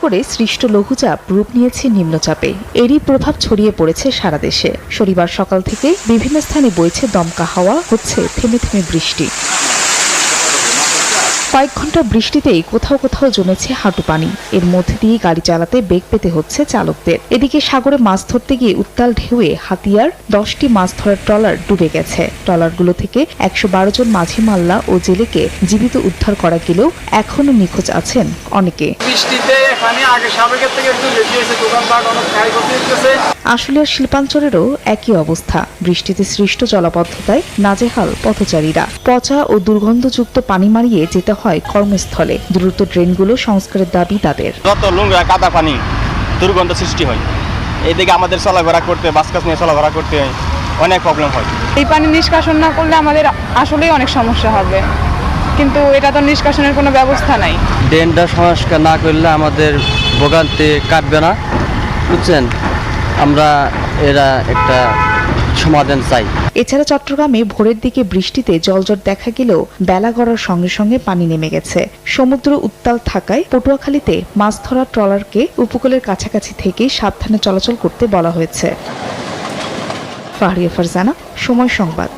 করে সৃষ্ট লঘুচাপ রূপ নিয়েছে নিম্নচাপে। এরই প্রভাব ছড়িয়ে পড়েছে সারা দেশে। শনিবার সকাল থেকে বিভিন্ন স্থানে বইছে দমকা হাওয়া, হচ্ছে থেমে থেমে বৃষ্টি। কয়েক ঘণ্টা বৃষ্টিতেই কোথাও কোথাও জমেছে হাঁটু পানি। এর মধ্যে দিয়ে গাড়ি চালাতে বেগ পেতে হচ্ছে চালকদের। এদিকে সাগরে মাছ ধরতে গিয়ে উত্তাল ঢেউয়ে হাতিয়ার দশটি মাছ ধরার ট্রলার ডুবে গেছে। ট্রলারগুলো থেকে একশো বারো জন মাঝি মাল্লা ও জেলেকে জীবিত উদ্ধার করা গেলেও এখনও নিখোঁজ আছেন অনেকে। বৃষ্টিতে এখানে আগে সাবেকের থেকে একটু বেশি হয়েছে দোকানপাট অনেক ক্ষয়ক্ষতি হচ্ছে আশুলিয়ার শিল্পাঞ্চলেরও একই অবস্থা। বৃষ্টিতে সৃষ্ট জলাবদ্ধতায় নাজেহাল পথচারীরা। পচা ও দুর্গন্ধযুক্ত পানি মারিয়ে যেতে হয় কর্মস্থলে। দ্রুত ড্রেনগুলো সংস্কারের দাবি তাদের। যত নোংরা কাদা পানি দুর্গন্ধ সৃষ্টি হয়। এদিকে আমাদের চলাফেরা করতে বাস কাজ নিয়ে চলাফেরা করতে হয় অনেক প্রবলেম হয়। এই পানি নিষ্কাশন না করলে আমাদের আসলেই অনেক সমস্যা হবে। কিন্তু এটা তো নিষ্কাশনের কোনো ব্যবস্থা নাই। ড্রেনটা সংস্কার না করলে আমাদের ভোগান্তি কাটবে না। বুঝছেন? আমরা এরা একটা সমাধান চাই। এছাড়া চট্টগ্রামে ভোরের দিকে বৃষ্টিতে জলজট দেখা গেলেও বেলা গড়ার সঙ্গে সঙ্গে পানি নেমে গেছে। সমুদ্র উত্তাল থাকায় পটুয়াখালীতে মাছ ধরা ট্রলারকে উপকূলের কাছাকাছি থেকে সাবধানে চলাচল করতে বলা হয়েছে। ফারজানা, সময় সংবাদ।